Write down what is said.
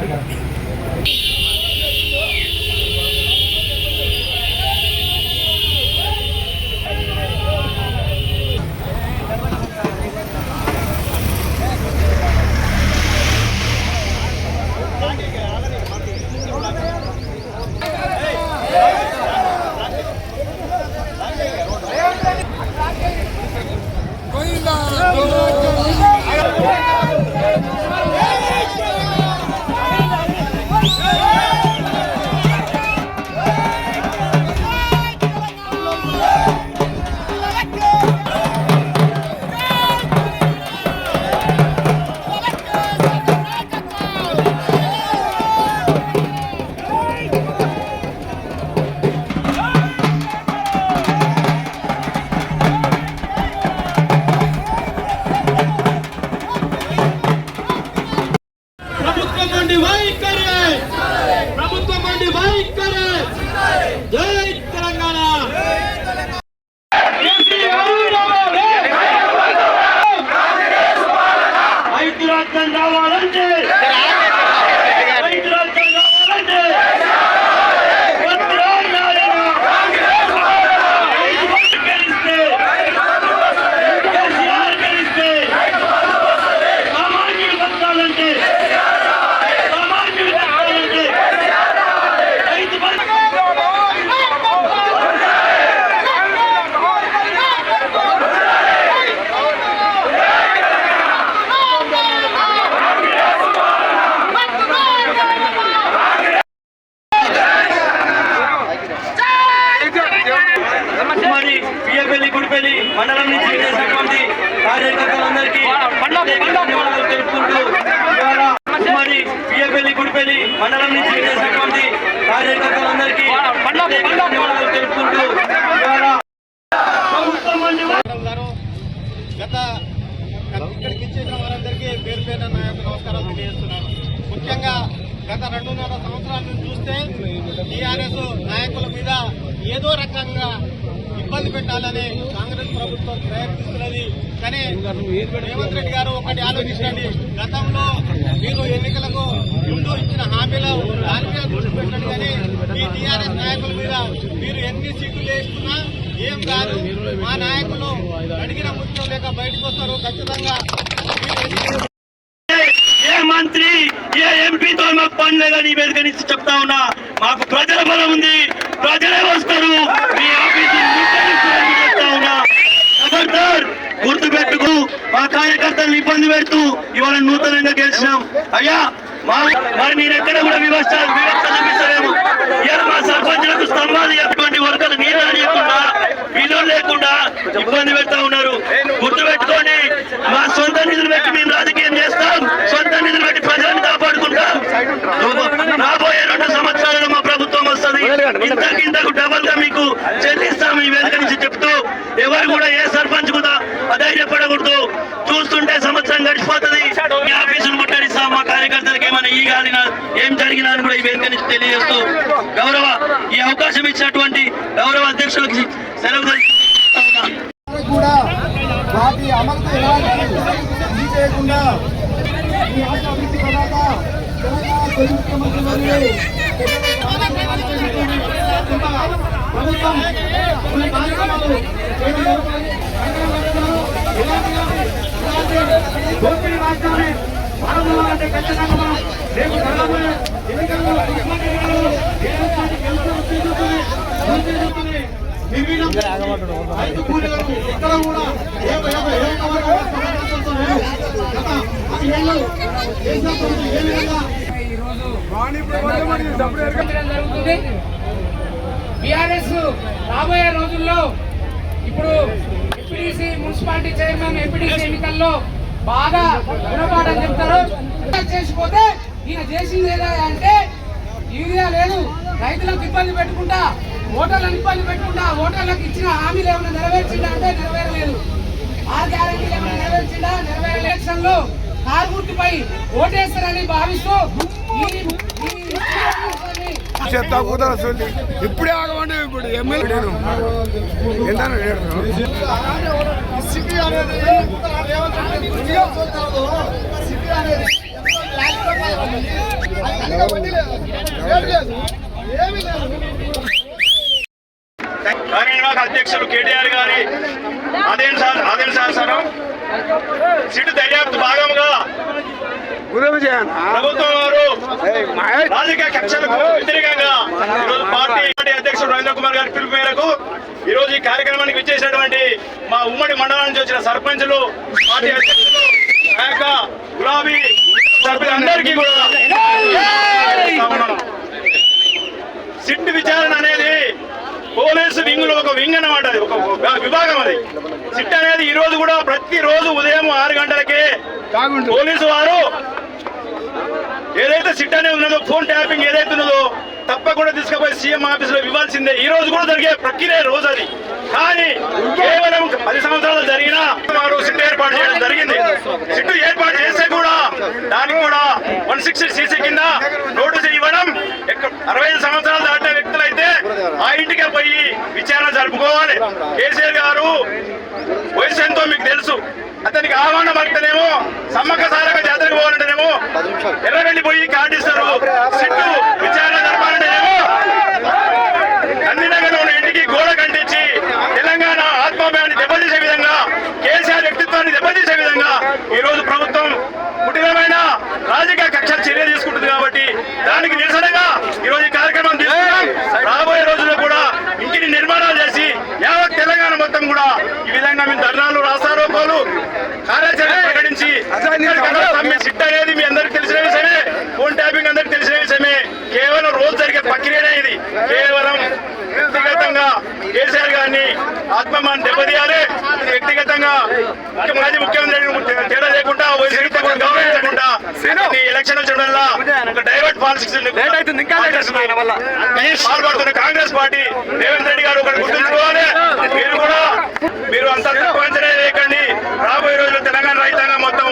ప్రభుత్వం మరి పియ్యపల్లి గుడిపల్లి మండలం నుంచి చేసినటువంటి కార్యకర్తలందరికీ ధన్యవాదాలు తెలుపుకుంటూ మరి పియ్యపల్లి గుడిపల్లి మండలం నుంచి చేసినటువంటి కార్యకర్తలందరికీ ధన్యవాదాలు తెలుపుకుంటూ గత ఇక్కడికి ఇచ్చేసిన వారందరికీ పేరు పేరున నా యొక్క నమస్కారాలు తెలియజేస్తున్నాను. ముఖ్యంగా గత రెండున్నర సంవత్సరాల నుంచి చూస్తే టీఆర్ఎస్ నాయకుల మీద ఏదో రకంగా ఇబ్బంది పెట్టాలని కాంగ్రెస్ ప్రభుత్వం ప్రయత్నిస్తున్నది. కానీ రేవంత్ రెడ్డి గారు ఒకటి ఆలోచించండి. గతంలో మీరు ఎన్నికలకు ముందు ఇచ్చిన హామీలో దాని మీద దృష్టి పెట్టండి కానీ మీ టీఆర్ఎస్ నాయకుల మీద మీరు ఎన్ని సీట్లు వేస్తున్నా ఏం కాదు. మా నాయకులు అడిగిన ముఖ్యం లేక బయటకు వస్తారు. ఖచ్చితంగా ఏ మంత్రి ఏ ఎంపీతో మాకు పని లేదని నుంచి చెప్తా ఉన్నా. మాకు ప్రజల బలం ఉంది. ప్రజలే వస్తారు మీ ఆఫీసు ముట్టడిస్తారని చెప్తా ఉన్నా ఖబర్దార్ గుర్తు పెట్టుకు మా కార్యకర్తలను ఇబ్బంది పెడుతూ ఇవాళ నూతనంగా గెలిచినాం. అయ్యా మరి మీరు ఎక్కడ కూడా వివక్ష వివక్ష చూపిస్తలేము. మా సర్పంచులకు స్తంభాలు ఎటువంటి వర్గాలు నీళ్ళు లేకుండా విలువ లేకుండా ఇబ్బంది పెడతా ఉన్నారు. గుర్తు పెట్టుకొని మా సొంత నిధులు పెట్టి మేము రాజకీయం చేస్తాం. సొంత నిధులు పెట్టి ప్రజలను కాపాడుకుంటాం రాబోయే రెండు సంవత్సరాలలో మా ప్రభుత్వం వస్తుంది ఇంతకు ఇంతకు డబల్గా మీకు చెల్లిస్తాం ఈ వేదిక నుంచి చెప్తూ ఎవరు కూడా ఏ సర్పంచ్ కూడా అధైర్యపడకూడదు చూస్తుంటే సంవత్సరం గడిచిపోతుంది మీ ఆఫీసును ముట్టడిస్తాం మా కార్యకర్తలకు ఏమైనా ఈ గాలినా ఏం జరిగినా అని కూడా ఈ వేదిక నుంచి తెలియజేస్తూ గౌరవ ఈ అవకాశం ఇచ్చినటువంటి గౌరవ అధ్యక్షులకి సెలవు. కూడా వాటి అమలుకు చేయకుండా ప్రభుత్వం జరుగుతుంది. పాల్గొనాలంటే ఖచ్చితంగా మనం రేపు జరగబోయే ఎన్నికల్లో రైతు కూలీలకు ఎక్కడ కూడా ఏ ఏ జరుగుతుంది బీఆర్ఎస్ రాబోయే రోజుల్లో ఇప్పుడు ఎంపీడీసీ మున్సిపాలిటీ చైర్మన్ ఎంపీడీసీ ఎన్నికల్లో బాగా గుణపాఠం చెప్తారు చేసిపోతే ఈయన చేసింది ఏదా అంటే యూరియా లేదు రైతులకు ఇబ్బంది పెట్టుకుంటా ఓటర్లను ఇబ్బంది పెట్టుకుంటా ఓటర్లకు ఇచ్చిన హామీలు ఏమైనా నెరవేర్చిందా అంటే నెరవేరలేదు ఆ గ్యారంటీలు ఏమైనా నెరవేర్చిందా నెరవేరలేదు ఎలక్షన్లో కార్గుర్తిపై ఓటేస్తారని భావిస్తూ చెత్త కూతురు వస్తుంది ఇప్పుడే ఆగమండి ఇప్పుడు ఎమ్మెల్యే ఎంత సిటీ అనేది సిటీ అనేది కార్యనిర్వాహక అధ్యక్షులు సార్ గారి ఆదేశాలు ఆదేశానుసారం సిటీ దర్యాప్తు భాగంగా ప్రభుత్వం వారు రాజకీయ కక్షలకు వ్యతిరేకంగా ఈరోజు పార్టీ అధ్యక్షుడు రవీంద్ర కుమార్ గారి పిలుపు మేరకు ఈ రోజు ఈ కార్యక్రమానికి విచ్చేసినటువంటి మా ఉమ్మడి మండలం నుంచి వచ్చిన సర్పంచులు పార్టీ అధ్యక్షులు ఆ యొక్క గులాబీ సభ్యులందరికీ కూడా సిట్ విచారణ అనేది పోలీసు వింగ్లో ఒక వింగ్ అన్నమాట అది ఒక విభాగం అది. సిట్ అనేది ఈ రోజు కూడా ప్రతి రోజు ఉదయం ఆరు గంటలకే పోలీసు వారు ఏదైతే సిట్ అనేది ఉన్నదో ఫోన్ ట్యాపింగ్ ఏదైతే ఉన్నదో తప్పకుండా తీసుకుపోయి సీఎం ఆఫీస్లో ఇవ్వాల్సిందే. ఈ రోజు కూడా జరిగే ప్రక్రియ రోజు అది కానీ కేవలం పది సంవత్సరాలు జరిగినా వారు సిట్ ఏర్పాటు చేయడం జరిగింది. సిట్ ఏర్పాటు చేస్తే కూడా దానికి కూడా వన్ సిక్స్టీ సీసీ కింద నోటీసు ఇవ్వడం అరవై ఐదు సంవత్సరాలు దాటిన వ్యక్తులైతే ఆ ఇంటికే పోయి విచారణ జరుపుకోవాలి. కేసీఆర్ గారు వయసు ఎంతో మీకు తెలుసు. అతనికి ఆహ్వానం పడితేనేమో సమ్మక్క సారక జాతరకు పోవాలంటేనేమో ఎర్రవెళ్ళిపోయి కాటిస్తారు సిట్టు విచారణ జరపాలంటేనేమో అన్ని ఉన్న ఇంటికి గోడ కంటించి తెలంగాణ ఆత్మాభిమాన్ని దెబ్బతీసే విధంగా కేసీఆర్ వ్యక్తిత్వాన్ని దెబ్బతీసే విధంగా ఈ రోజు ప్రభుత్వం కుటిలమైన రాజకీయ కక్షలు చర్య తీసుకుంటుంది కాబట్టి దానికి నిరసనగా ఈ కార్యక్రమం తీసుకున్నాం. రాబోయే రోజుల్లో కూడా ఇంటిని నిర్మాణాలు చేసి యావత్ తెలంగాణ మొత్తం కూడా ఈ విధంగా మేము ధర్నాలు రాస్తారోకోలు కార్యాచరణ ప్రకటించి సిట్ అనేది మీ అందరికి తెలిసిన విషయమే ఫోన్ ట్యాపింగ్ అందరికి తెలిసిన విషయమే కేవలం రోజు జరిగే ప్రక్రియనే ఇది. కేవలం వ్యక్తిగతంగా కేసీఆర్ గారిని ఆత్మమాన్ దెబ్బతీయాలి. ఖచ్చితంగా మాజీ ముఖ్యమంత్రి తేడా లేకుండా గౌరవించకుండా ఎలక్షన్ వచ్చిన ఒక డైవర్ట్ పాలిటిక్స్ పాల్పడుతున్న కాంగ్రెస్ పార్టీ రేవంత్ రెడ్డి గారు ఒకటి గుర్తుంచుకోవాలి. మీరు కూడా మీరు అంతా తక్కువ లేకండి రాబోయే రోజుల్లో తెలంగాణ రైతాంగం మొత్తం